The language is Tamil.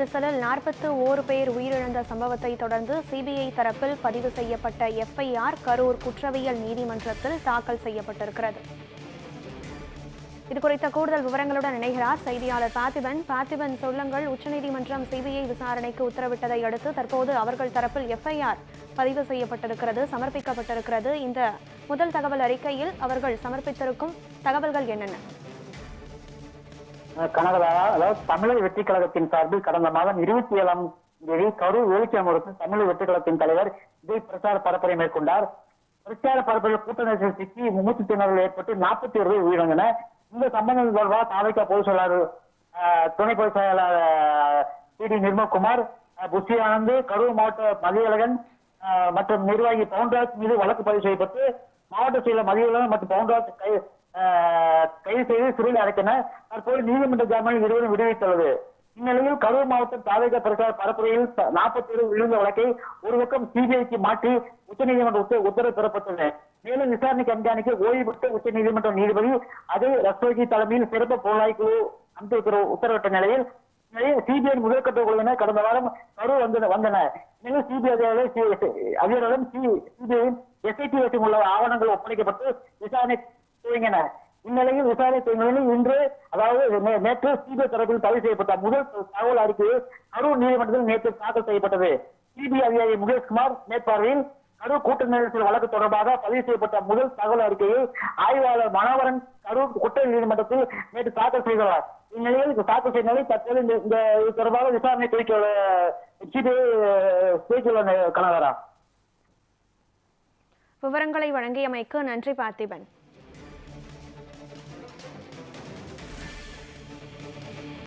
நெரிசலில் நாற்பத்து ஓரு பேர் உயிரிழந்த சம்பவத்தை தொடர்ந்து சிபிஐ தரப்பில் பதிவு செய்யப்பட்ட எஃப்ஐஆர் கரூர் குற்றவியல் நீதிமன்றத்தில் தாக்கல் செய்யப்பட்டிருக்கிறது. இதுகுறித்த கூடுதல் விவரங்களுடன் இணைகிறார் செய்தியாளர் பார்த்திபன் பார்த்திபன் சொல்லுங்கள் உச்சநீதிமன்றம் சிபிஐ விசாரணைக்கு உத்தரவிட்டதை அடுத்து தற்போது அவர்கள் தரப்பில் எஃப்ஐஆர் பதிவு செய்யப்பட்டிருக்கிறது சமர்ப்பிக்கப்பட்டிருக்கிறது. இந்த முதல் தகவல் அறிக்கையில் அவர்கள் சமர்ப்பித்திருக்கும் தகவல்கள் என்னென்ன? கனகதா அதாவது தமிழக வெற்றி கழகத்தின் சார்பில் கடந்த மாதம் இருபத்தி ஏழாம் தேதி கரூர் வேலுச்சாமூருக்கு தமிழக வெற்றி கழகத்தின் தலைவர் விஜய் பிரச்சார பரப்புரை மேற்கொண்டார். பிரச்சார பரப்புரையில் கூட்ட நெரிசல் சிக்கி மூச்சு திணறல் ஏற்பட்டு நாற்பத்தி ஒரு பேர் உயிரிழந்தன இந்த சம்பந்தம் தொடர்பாக தாவைக்கா பொதுச் செயலாளர் துணை பொதுச் செயலாளர் டி டி நிர்மல்குமார் புஷி ஆனந்த் கரூர் மாவட்ட மதியழகன் மற்றும் நிர்வாகி பவுன்ராஜ் மீது வழக்கு பதிவு செய்யப்பட்டு மாவட்ட செயலர் மதியழகன் மற்றும் பவுன்ராஜ் கை கைது செய்து சிறையில் அடைத்தன தற்போது நீதிமன்ற ஜாமீனில் இருவரும் விடுவித்துள்ளது இந்நிலையில் கரூர் மாவட்டம் தாவேக பிரச்சார பரப்புரையில் நாற்பத்தி ஏழு விழுந்த வழக்கை ஒரு பக்கம் சிபிஐக்கு மாற்றி உச்சநீதிமன்ற உத்தரவு பெறப்பட்டது மேலும் விசாரணை கண்காணிக்க ஓய்வு பெற்ற உச்சநீதிமன்ற நீதிபதி அதே ரஸ்தோகி தலைமையில் சிறப்பு புலனாய்வு குழு அமைத்து உத்தரவு- உத்தரவிட்ட நிலையில் சிபிஐ முதற்கட்ட குழுவினர் கடந்த வாரம் கரூர் வந்து வந்தனர் மேலும் சிபிஐ அதிகாரிகளும் சிபிஐ எஸ்ஐடி உள்ள ஆவணங்கள் ஒப்படைக்கப்பட்டு விசாரணை இந்நிலையில் விசாரணை துவங்கின இன்று அதாவது நேற்று சிபிஐ தரப்பில் பதிவு செய்யப்பட்ட முதல் தகவல் அறிக்கை கரூர் நீதிமன்றத்தில் நேற்று தாக்கல் செய்யப்பட்டது. சிபிஐ அதிகாரி முகேஷ்குமார் மேற்பார்வையில் கரூர் கூட்ட நெரிசல் வழக்கு தொடர்பாக பதிவு செய்யப்பட்ட முதல் தகவல் அறிக்கையை ஆய்வாளர் மனோகரன் கரூர் குற்ற நீதிமன்றத்தில் நேற்று தாக்கல் செய்துள்ளார். இந்நிலையில் தாக்கல் செய்த நிலையில் தற்போது இந்த இந்த தொடர்பாக விசாரணை குறிக்க சிபிஐ துவக்கியுள்ள கனகரா. விவரங்களை வழங்கியமைக்கு நன்றி பார்த்திபன்.